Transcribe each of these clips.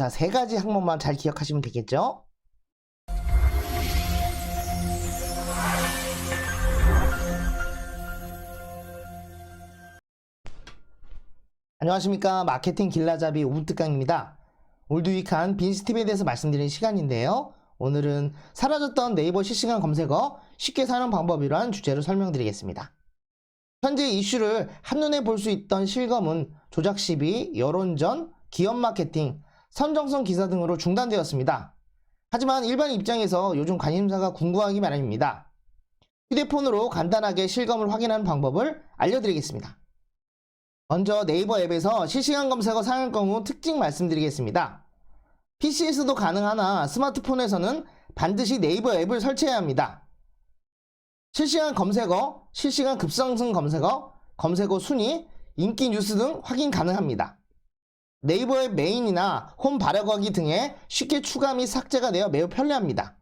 자, 세 가지 항목만 잘 기억하시면 되겠죠? 안녕하십니까. 마케팅 길라잡이. 오늘도 유익한 빈스팁에 대해서 말씀드리는 시간인데요. 오늘은 사라졌던 네이버 실시간 검색어 쉽게 사는 방법이란 주제로 설명드리겠습니다. 현재 이슈를 한눈에 볼 수 있던 실검은 조작 시비, 여론전, 기업 마케팅, 선정성 기사 등으로 중단되었습니다. 하지만 일반 입장에서 요즘 관심사가 궁금하기 마련입니다. 휴대폰으로 간단하게 실검을 확인하는 방법을 알려드리겠습니다. 먼저 네이버 앱에서 실시간 검색어 사용 경우 특징 말씀드리겠습니다. PC에서도 가능하나 스마트폰에서는 반드시 네이버 앱을 설치해야 합니다. 실시간 검색어, 실시간 급상승 검색어, 검색어 순위, 인기 뉴스 등 확인 가능합니다. 네이버 앱 메인이나 홈 발열하기 등에 쉽게 추가 및 삭제가 되어 매우 편리합니다.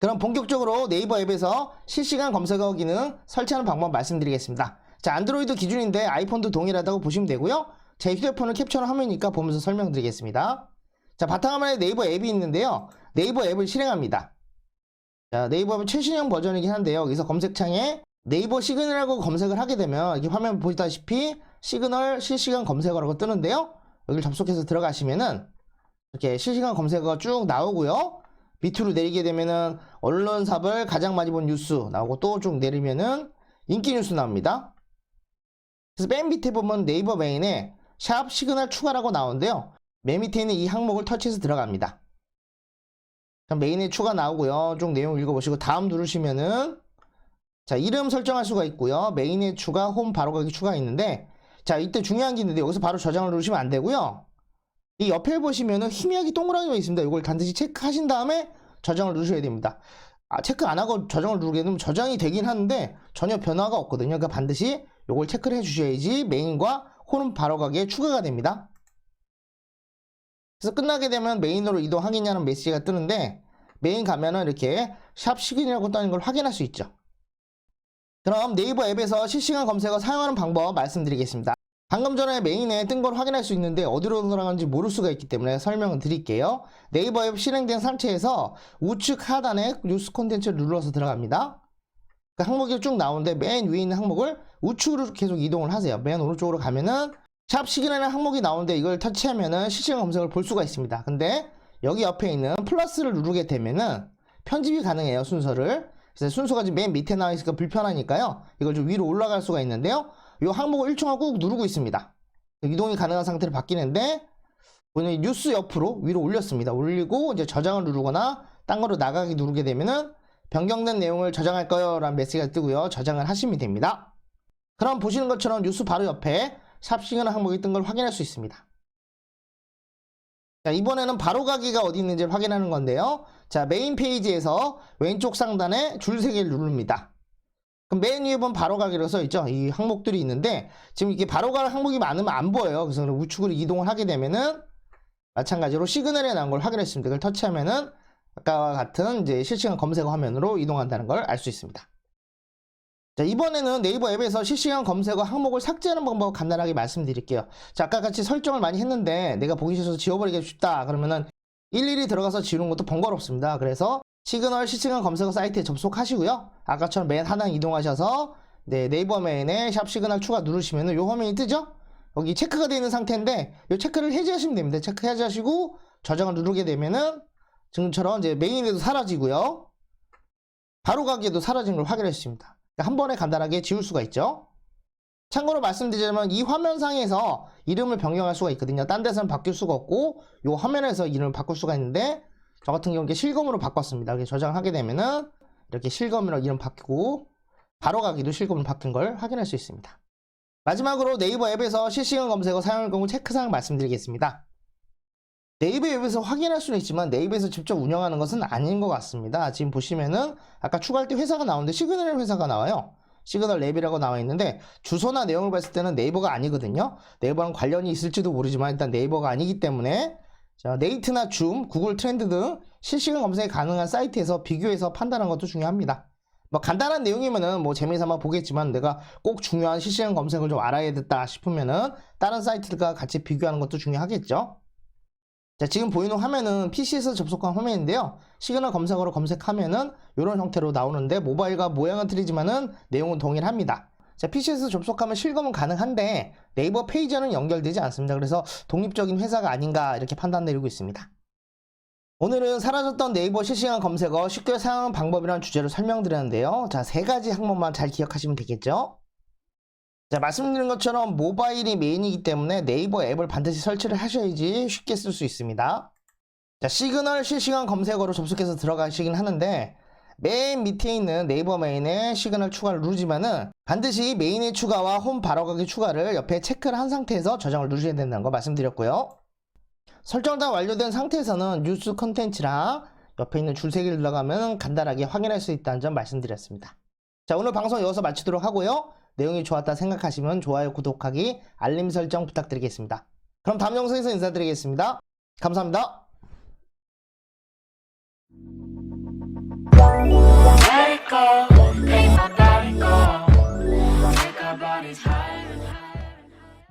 그럼 본격적으로 네이버 앱에서 실시간 검색어 기능 설치하는 방법 말씀드리겠습니다. 자, 안드로이드 기준인데 아이폰도 동일하다고 보시면 되고요. 제 휴대폰을 캡처를 화면이니까 보면서 설명드리겠습니다. 자, 바탕화면에 네이버 앱이 있는데요. 네이버 앱을 실행합니다. 자, 네이버 앱은 최신형 버전이긴 한데요. 여기서 검색창에 네이버 시그널이라고 검색을 하게 되면 여기 화면 보시다시피 시그널 실시간 검색어라고 뜨는데요. 여기를 접속해서 들어가시면은 이렇게 실시간 검색어가 쭉 나오고요. 밑으로 내리게 되면은 언론사별 가장 많이 본 뉴스 나오고 또 쭉 내리면은 인기 뉴스 나옵니다. 그래서 맨 밑에 보면 네이버 메인에 샵 시그널 추가라고 나오는데요. 맨 밑에 있는 이 항목을 터치해서 들어갑니다. 메인에 추가 나오고요. 쭉 내용 읽어보시고 다음 누르시면은 자 이름 설정할 수가 있고요. 메인에 추가, 홈 바로 가기 추가 있는데 자 이때 중요한 게 있는데 여기서 바로 저장을 누르시면 안 되고요. 이 옆에 보시면은 희미하게 동그라미가 있습니다. 이걸 반드시 체크하신 다음에 저장을 누르셔야 됩니다. 아, 체크 안 하고 저장을 누르게 되면 저장이 되긴 하는데 전혀 변화가 없거든요. 그러니까 반드시 이걸 체크를 해 주셔야지 메인과 홈 바로 가기에 추가가 됩니다. 그래서 끝나게 되면 메인으로 이동하겠냐는 메시지가 뜨는데 메인 가면은 이렇게 샵 시그널이라고 떠는 걸 확인할 수 있죠. 그럼 네이버 앱에서 실시간 검색어 사용하는 방법 말씀드리겠습니다. 방금 전에 메인에 뜬 걸 확인할 수 있는데 어디로 들어가는지 모를 수가 있기 때문에 설명을 드릴게요. 네이버 앱 실행된 상태에서 우측 하단에 뉴스 콘텐츠를 눌러서 들어갑니다. 그 항목이 쭉 나오는데 맨 위에 있는 항목을 우측으로 계속 이동을 하세요. 맨 오른쪽으로 가면은 샵 시그널이라는 항목이 나오는데 이걸 터치하면은 실시간 검색을 볼 수가 있습니다. 근데 여기 옆에 있는 플러스를 누르게 되면은 편집이 가능해요. 순서를. 그래서 순서가 지금 맨 밑에 나와 있으니까 불편하니까요. 이걸 좀 위로 올라갈 수가 있는데요. 이 항목을 일정하고 꾹 누르고 있습니다. 이동이 가능한 상태로 바뀌는데 오늘 뉴스 옆으로 위로 올렸습니다. 올리고 이제 저장을 누르거나 딴 거로 나가기 누르게 되면은 변경된 내용을 저장할 거요 라는 메시지가 뜨고요. 저장을 하시면 됩니다. 그럼 보시는 것처럼 뉴스 바로 옆에 샵싱하는 항목이 뜬 걸 확인할 수 있습니다. 자, 이번에는 바로 가기가 어디 있는지 확인하는 건데요. 자, 메인 페이지에서 왼쪽 상단에 줄세 개를 누릅니다. 그럼 맨 위에 보면 바로 가기로 써 있죠. 이 항목들이 있는데 지금 이게 바로 가는 항목이 많으면 안 보여요. 그래서 우측으로 이동을 하게 되면은 마찬가지로 시그널에 나온 걸 확인했습니다. 그걸 터치하면은 아까와 같은 이제 실시간 검색어 화면으로 이동한다는 걸 알 수 있습니다. 자, 이번에는 네이버 앱에서 실시간 검색어 항목을 삭제하는 방법 간단하게 말씀드릴게요. 자, 아까 같이 설정을 많이 했는데 내가 보기 싫어서 지워버리기 쉽다. 그러면은 일일이 들어가서 지우는 것도 번거롭습니다. 그래서 시그널 실시간 검색어 사이트에 접속하시고요. 아까처럼 맨 하단 이동하셔서 네, 네이버 메인에 샵 시그널 추가 누르시면 은 요 화면이 뜨죠? 여기 체크가 되어 있는 상태인데 이 체크를 해제하시면 됩니다. 체크 해제하시고 저장을 누르게 되면은 지금처럼 이제 메인에도 사라지고요. 바로 가기에도 사라진 걸 확인할 수 있습니다. 그러니까 한 번에 간단하게 지울 수가 있죠. 참고로 말씀드리자면 이 화면상에서 이름을 변경할 수가 있거든요. 딴 데서는 바뀔 수가 없고 이 화면에서 이름을 바꿀 수가 있는데 저 같은 경우는 실검으로 바꿨습니다. 이렇게 저장하게 되면은 이렇게 실검으로 이름 바뀌고 바로 가기도 실검으로 바뀐 걸 확인할 수 있습니다. 마지막으로 네이버 앱에서 실시간 검색어 사용할 경우 체크사항 말씀드리겠습니다. 네이버 앱에서 확인할 수는 있지만 네이버에서 직접 운영하는 것은 아닌 것 같습니다. 지금 보시면은 아까 추가할 때 회사가 나오는데 시그널 회사가 나와요. 시그널 랩이라고 나와 있는데 주소나 내용을 봤을 때는 네이버가 아니거든요. 네이버랑 관련이 있을지도 모르지만 일단 네이버가 아니기 때문에 자, 네이트나 줌, 구글 트렌드 등 실시간 검색이 가능한 사이트에서 비교해서 판단하는 것도 중요합니다. 뭐 간단한 내용이면은 뭐 재미삼아 보겠지만 내가 꼭 중요한 실시간 검색을 좀 알아야겠다 싶으면은 다른 사이트들과 같이 비교하는 것도 중요하겠죠. 자, 지금 보이는 화면은 PC에서 접속한 화면인데요. 시그널 검색어로 검색하면은 이런 형태로 나오는데 모바일과 모양은 틀리지만은 내용은 동일합니다. 자, PC에서 접속하면 실검은 가능한데 네이버 페이지와는 연결되지 않습니다. 그래서 독립적인 회사가 아닌가 이렇게 판단 내리고 있습니다. 오늘은 사라졌던 네이버 실시간 검색어 쉽게 사용하는 방법이라는 주제로 설명드렸는데요. 자, 세 가지 항목만 잘 기억하시면 되겠죠? 자, 말씀드린 것처럼 모바일이 메인이기 때문에 네이버 앱을 반드시 설치를 하셔야지 쉽게 쓸 수 있습니다. 자, 시그널 실시간 검색어로 접속해서 들어가시긴 하는데 맨 밑에 있는 네이버 메인에 시그널 추가를 누르지만은 반드시 메인의 추가와 홈 바로가기 추가를 옆에 체크를 한 상태에서 저장을 누르셔야 된다는 거 말씀드렸고요. 설정 다 완료된 상태에서는 뉴스 컨텐츠랑 옆에 있는 줄세 개를 눌러가면 간단하게 확인할 수 있다는 점 말씀드렸습니다. 자, 오늘 방송 여기서 마치도록 하고요. 내용이 좋았다 생각하시면 좋아요, 구독하기, 알림 설정 부탁드리겠습니다. 그럼 다음 영상에서 인사드리겠습니다. 감사합니다. Let it go, make my body go. Think about it.